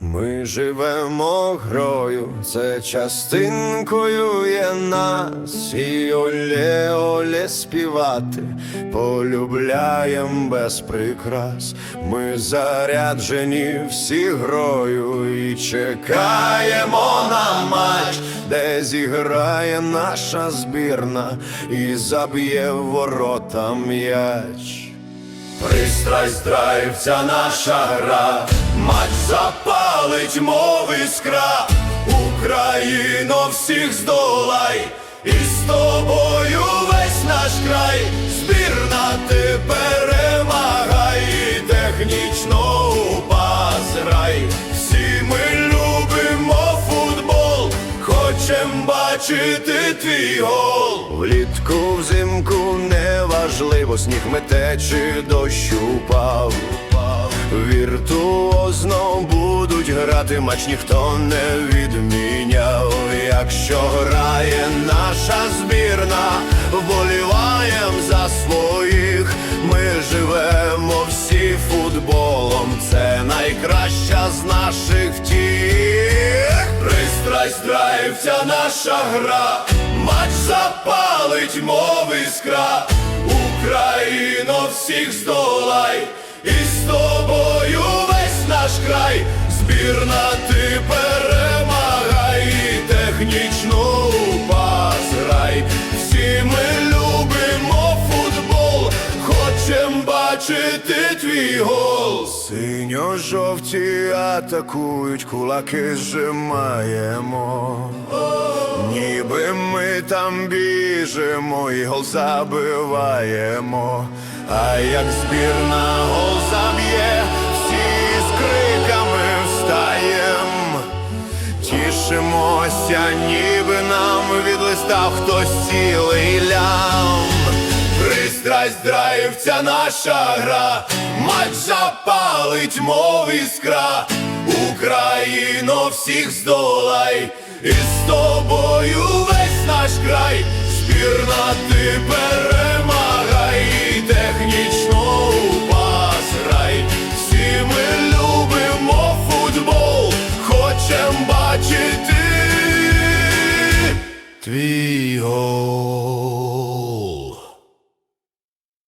Ми живемо грою, це частинкою є нас, і олє олє співати, полюбляєм без прикрас. Ми заряджені всі грою і чекаємо на матч, де зіграє наша збірна і заб'є ворота м'яч. Пристрасть драйв, ця наша гра, матч запалить, мов іскра, Україно всіх здолай, і з тобою весь наш край, збірна ти перемагай, і технічно упас рай. Всі ми любимо футбол, хочем бачити твій гол. Влітку взимку неважливо, сніг мете чи дощ упав. Віртуозно будуть грати, матч ніхто не відміняв. Якщо грає наша збірна, вболіваєм за своїх. Ми живемо всі футболом, це найкраща з наших втіх. Пристрасть драйв, ця наша гра, матч запалить, мов іскра. Україно всіх здолай, і з тобою збірна ти перемагай, і технічно упас. Всі ми любимо футбол, хочем бачити твій гол. Синьо-жовті атакують, кулаки зжимаємо. Ніби ми там біжимо і гол забиваємо. А як збірна гол заб'є, Тішимося, ніби нам відлистав хтось цілий лям. Пристрасть драйвця наша гра, матч запалить, мов іскра. Україно всіх здолай, і з тобою весь наш край, збірна ти Твій голос.